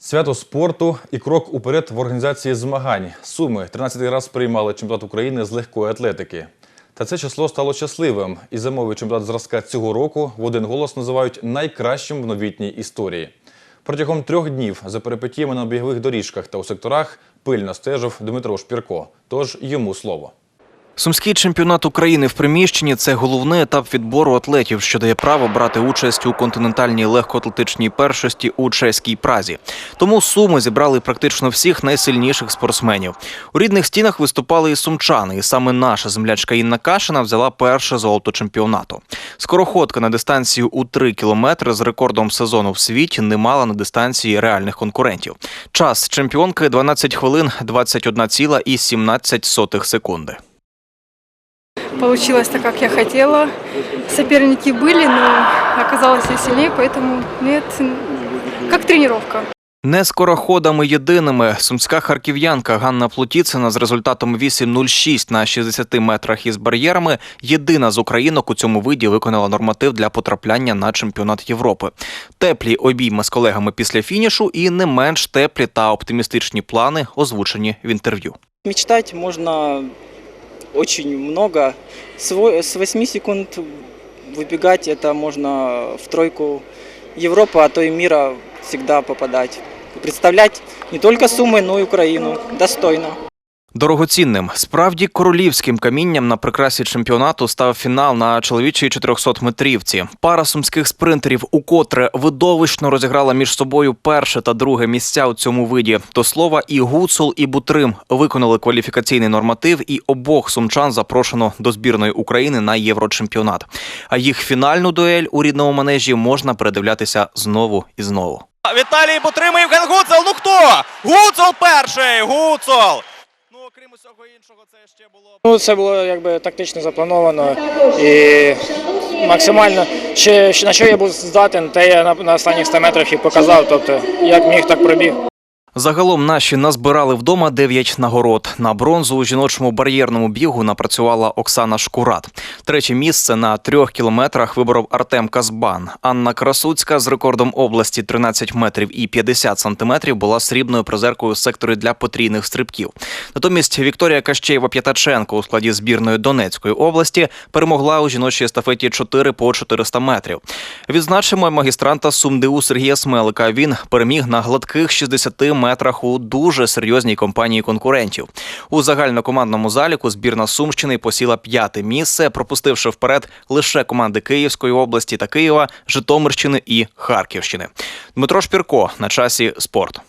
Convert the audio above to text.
Свято спорту і крок уперед в організації змагань. Суми 13-й раз приймали чемпіонат України з легкої атлетики. Та це число стало щасливим. І зимовий чемпіонат зразка цього року в один голос називають найкращим в новітній історії. Протягом трьох днів за перипетіями на бігових доріжках та у секторах пильно стежив Дмитро Шпірко. Тож йому слово. Сумський чемпіонат України в приміщенні це головний етап відбору атлетів, що дає право брати участь у континентальній легкоатлетичній першості у чеській празі. Тому суми зібрали практично всіх найсильніших спортсменів. У рідних стінах виступали і сумчани, і саме наша землячка Інна Кашина взяла перше золото чемпіонату. Скороходка на дистанцію у 3 кілометри з рекордом сезону в світі не мала на дистанції реальних конкурентів. Час чемпіонки 12 хвилин 21,17 секунди. Получилось так, как я хотела. Соперники были, но оказалось я сильнее, поэтому нет, как тренировка. Не скороходами єдиними сумська харків'янка Ганна Плутіцина з результатом 8.06 на 60 метрах із бар'єрами єдина з українок у цьому виді виконала норматив для потрапляння на чемпіонат Європи. Теплі обійми з колегами після фінішу і не менш теплі та оптимістичні плани озвучені в інтерв'ю. Мечтать можно очень много. С во- С 8 секунд выбегать это можно в тройку Европы, а то и мира всегда попадать. Представлять не только Сумы, но и Украину достойно. Дорогоцінним, справді королівським камінням на прикрасі чемпіонату став фінал на чоловічій 400 метрівці. Пара сумських спринтерів укотре видовищно розіграла між собою перше та друге місця у цьому виді. До слова, і Гуцул, і Бутрим виконали кваліфікаційний норматив, і обох сумчан запрошено до збірної України на єврочемпіонат. А їх фінальну дуель у рідному манежі можна передивлятися знову і знову. Віталій Бутрим, Євген Гуцел. Ну хто? Гуцел перший! Гуцел! Ну, іншого, це ще було. Ну, це було якби тактично заплановано і максимально ще, ще на що я був здатен, те я на, на останніх 100 метрах і показав. Тобто, як міг, так пробіг. Загалом наші назбирали вдома 9 нагород. На бронзу у жіночому бар'єрному бігу напрацювала Оксана Шкурат. Третє місце на трьох кілометрах виборов Артем Казбан. Анна Красуцька з рекордом області 13 метрів і 50 сантиметрів була срібною призеркою в секторі для потрійних стрибків. Натомість Вікторія Кащеєва П'ятаченко у складі збірної Донецької області перемогла у жіночій естафеті 4 по 400 метрів. Відзначимо магістранта СумДУ Сергія Смелика. Він переміг на гладких 60 метрах у дуже серйозній компанії конкурентів. У загальнокомандному заліку збірна Сумщини посіла п'яте місце, пропустивши вперед лише команди Київської області та Києва, Житомирщини і Харківщини. Дмитро Шпірко на часі спорт.